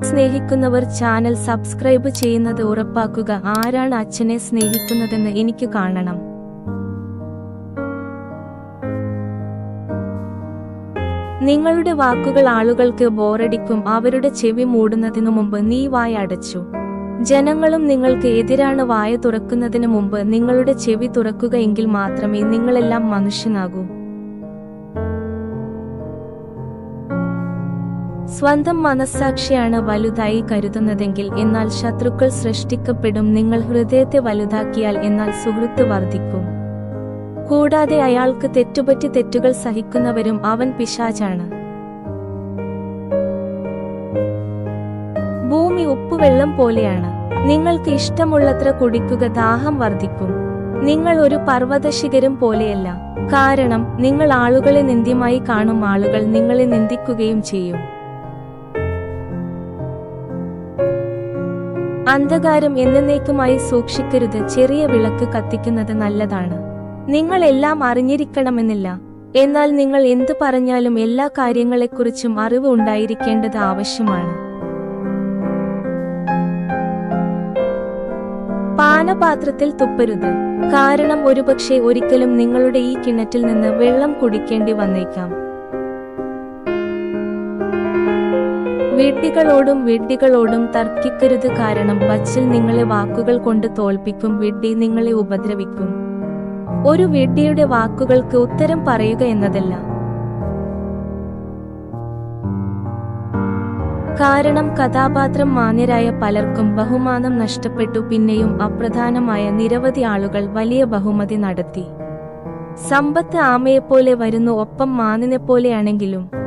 സ്നേഹിക്കുന്നവർ channel subscribe ചെയ്യുന്നത് ഉറപ്പാക്കുക. ആരാണ് അച്ഛനെ സ്നേഹിക്കുന്നതെന്ന് എനിക്ക് കാണണം. നിങ്ങളുടെ വാക്കുകൾ ആളുകൾക്ക് ബോറടിക്കും. അവരുടെ ചെവി മൂടുന്നതിനു മുമ്പ് നീ വായ അടച്ചു. ജനങ്ങളും നിങ്ങൾക്ക് എതിരാണ് വായ തുറക്കുന്നതിന് മുമ്പ് നിങ്ങളുടെ ചെവി തുറക്കുക മാത്രമേ നിങ്ങളെല്ലാം മനുഷ്യനാകൂ. സ്വന്തം മനസ്സാക്ഷിയാണ് വലുതായി കരുതുന്നതെങ്കിൽ എന്നാൽ ശത്രുക്കൾ സൃഷ്ടിക്കപ്പെടും. നിങ്ങൾ ഹൃദയത്തെ വലുതാക്കിയാൽ എന്നാൽ സുഹൃത്ത് വർദ്ധിക്കും. കൂടാതെ അയാൾക്ക് തെറ്റുപറ്റി തെറ്റുകൾ സഹിക്കുന്നവരും അവൻ പിശാചാണ്. ഭൂമി ഉപ്പുവെള്ളം പോലെയാണ്. നിങ്ങൾക്ക് ഇഷ്ടമുള്ളത്ര കുടിക്കുക ദാഹം വർദ്ധിക്കും. നിങ്ങൾ ഒരു പർവതശിഖരം പോലെയല്ല. കാരണം നിങ്ങൾ ആളുകളെ നിന്ദ്യമായി കാണും ആളുകൾ നിങ്ങളെ നിന്ദിക്കുകയും ചെയ്യും. അന്ധകാരം എന്നേക്കുമായി സൂക്ഷിക്കരുത്. ചെറിയ വിളക്ക് കത്തിക്കുന്നത് നല്ലതാണ്. നിങ്ങൾ എല്ലാം അറിഞ്ഞിരിക്കണമെന്നില്ല. എന്നാൽ നിങ്ങൾ എന്തു പറഞ്ഞാലും എല്ലാ കാര്യങ്ങളെക്കുറിച്ചും അറിവ് ഉണ്ടായിരിക്കേണ്ടത് ആവശ്യമാണ്. പാനപാത്രത്തിൽ തുപ്പരുത്. കാരണം ഒരുപക്ഷെ ഒരിക്കലും നിങ്ങളുടെ ഈ കിണറ്റിൽ നിന്ന് വെള്ളം കുടിക്കേണ്ടി വന്നേക്കാം. വിഡ്ഢികളോടും വിഡ്ഢികളോടും തർക്കിക്കരുത് കാരണം വച്ചിൽ നിങ്ങളെ വാക്കുകൾ കൊണ്ട് തോൽപ്പിക്കും വിഡ്ഢി നിങ്ങളെ ഉപദ്രവിക്കും. ഒരു വിഡ്ഢിയുടെ വാക്കുകൾക്ക് ഉത്തരം പറയുക എന്നതല്ല. കാരണം കഥാപാത്രം മാന്യരായ പലർക്കും ബഹുമാനം നഷ്ടപ്പെട്ടു പിന്നെയും അപ്രധാനമായ നിരവധി ആളുകൾ വലിയ ബഹുമതി നടത്തി. സമ്പത്ത് ആമയെപ്പോലെ വരുന്നു ഒപ്പം മാനിനെപ്പോലെയാണെങ്കിലും